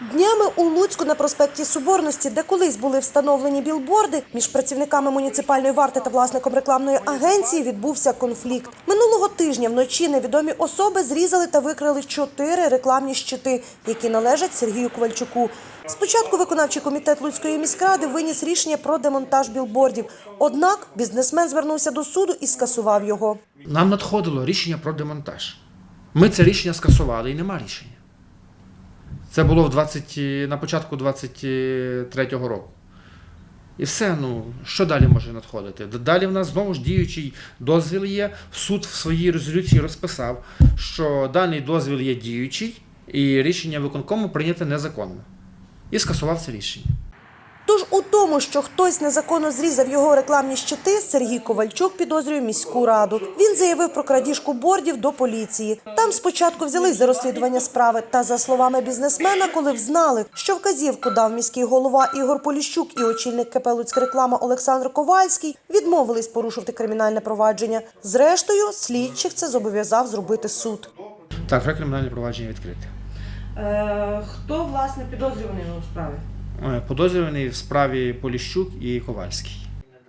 Днями у Луцьку на проспекті Соборності, де колись були встановлені білборди, між працівниками муніципальної варти та власником рекламної агенції відбувся конфлікт. Минулого тижня вночі невідомі особи зрізали та викрили чотири рекламні щити, які належать Сергію Ковальчуку. Спочатку виконавчий комітет Луцької міськради виніс рішення про демонтаж білбордів. Однак бізнесмен звернувся до суду і скасував його. Нам надходило рішення про демонтаж. Ми це рішення скасували і нема рішення. Це було в 20, на початку 23-го року. І все, ну що далі може надходити? Далі в нас знову ж діючий дозвіл є. Суд в своїй резолюції розписав, що даний дозвіл є діючий, і рішення виконкому прийняте незаконно. І скасував це рішення. Тож у тому, що хтось незаконно зрізав його рекламні щити, Сергій Ковальчук підозрює міську раду. Він заявив про крадіжку бордів до поліції. Там спочатку взялись за розслідування справи. Та за словами бізнесмена, коли взнали, що вказівку дав міський голова Ігор Поліщук і очільник КП «Луцька реклама Олександр Ковальський, відмовились порушувати кримінальне провадження. Зрештою, слідчих це зобов'язав зробити суд. Так, вже кримінальне провадження відкрите. хто власне підозрюваний у справі? Е, Подозрюваний в справі Поліщук і Ковальський.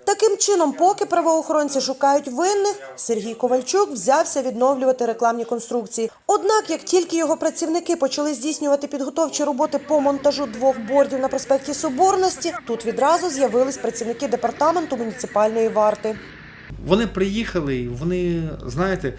Таким чином, поки правоохоронці шукають винних, Сергій Ковальчук взявся відновлювати рекламні конструкції. Однак, як тільки його працівники почали здійснювати підготовчі роботи по монтажу двох бордів на проспекті Соборності, тут відразу з'явились працівники департаменту муніципальної варти. Вони приїхали, вони, знаєте,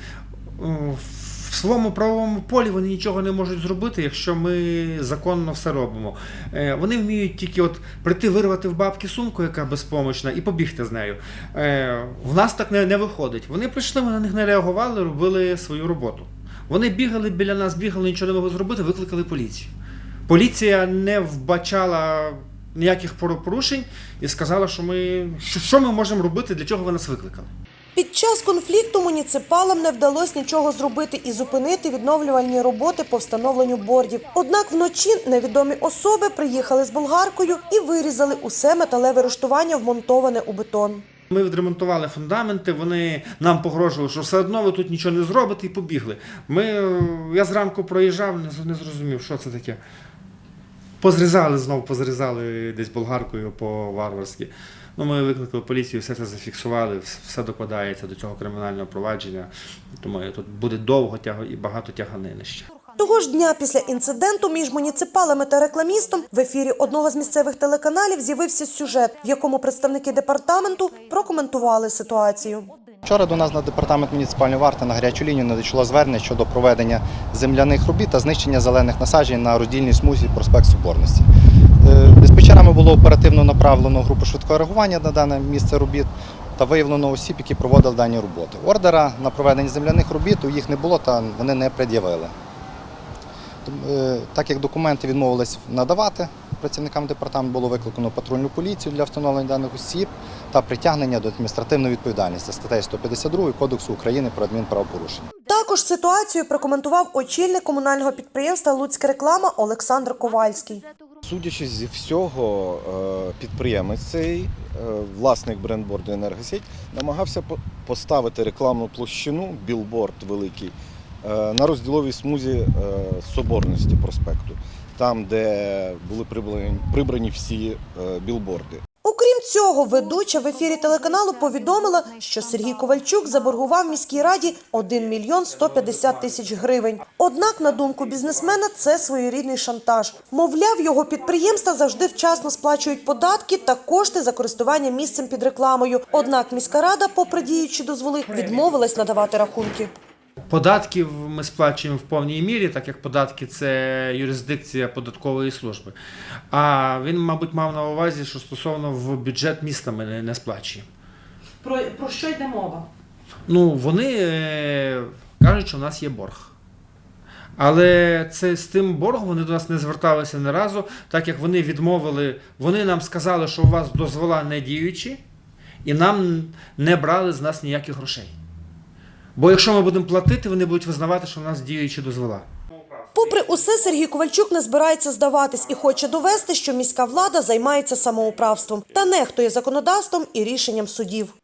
в своєму правовому полі вони нічого не можуть зробити, якщо ми законно все робимо. Е, Вони вміють тільки от прийти вирвати в бабки сумку, яка безпомічна, і побігти з нею. Е, В нас так не, не виходить. Вони прийшли, ми на них не реагували, робили свою роботу. Вони бігали біля нас, бігали, нічого не могли зробити, викликали поліцію. Поліція не вбачала ніяких порушень і сказала, що ми що, що ми можемо робити, для чого ви нас викликали. Під час конфлікту муніципалам не вдалося нічого зробити і зупинити відновлювальні роботи по встановленню бордів. Однак вночі невідомі особи приїхали з болгаркою і вирізали усе металеве руштування, вмонтоване у бетон. Ми відремонтували фундаменти, вони нам погрожували, що все одно ви тут нічого не зробите і побігли. Ми, е, я зранку проїжджав, не, зрозумів, що це таке. Позрізали знову, позрізали десь болгаркою по-варварськи. Ну, ми викликали поліцію, все це зафіксували, все докладається до цього кримінального провадження. Тому тут буде довго тяго і багато тяганини ще. Того ж дня після інциденту між муніципалами та рекламістом в ефірі одного з місцевих телеканалів з'явився сюжет, в якому представники департаменту прокоментували ситуацію. Вчора до нас на департамент муніципальної варти на гарячу лінію надійшло звернення щодо проведення земляних робіт та знищення зелених насаджень на роздільній смузі проспект Соборності. Е, Диспетчерами було оперативно направлено групу швидкого реагування на дане місце робіт та виявлено осіб, які проводили дані роботи. Ордера на проведення земляних робіт у їх не було та вони не пред'явили. Е, Так як документи відмовились надавати працівникам департаменту, було викликано патрульну поліцію для встановлення даних осіб та притягнення до адміністративної відповідальності статтею 152 Кодексу України про адмінправопорушення. Також ситуацію прокоментував очільник комунального підприємства Луцька реклама Олександр Ковальський. Судячи зі всього, е, підприємець цей, е, власник брендборду Енергосеть, намагався поставити рекламну площину, білборд великий, е, на розділовій смузі Соборності проспекту, там, де були прибрані, всі білборди. Цього, ведуча в ефірі телеканалу повідомила, що Сергій Ковальчук заборгував міській раді 1 мільйон 150 тисяч гривень. Однак, на думку бізнесмена, це своєрідний шантаж. Мовляв, його підприємства завжди вчасно сплачують податки та кошти за користування місцем під рекламою. Однак міська рада, попри діючі дозволи, відмовилась надавати рахунки. Податків ми сплачуємо в повній мірі, так як податки це юрисдикція податкової служби. А він, мабуть, мав на увазі, що стосовно в бюджет міста ми не, не сплачуємо. Про, про що йде мова? Ну, вони е, кажуть, що в нас є борг. Але це з тим боргом вони до нас не зверталися ні разу, так як вони відмовили, вони нам сказали, що у вас дозвола не діючі, і нам не брали з нас ніяких грошей. Бо якщо ми будемо платити, вони будуть визнавати, що в нас діючі дозвола. Попри усе, Сергій Ковальчук не збирається здаватись і хоче довести, що міська влада займається самоуправством та нехтує законодавством і рішенням судів.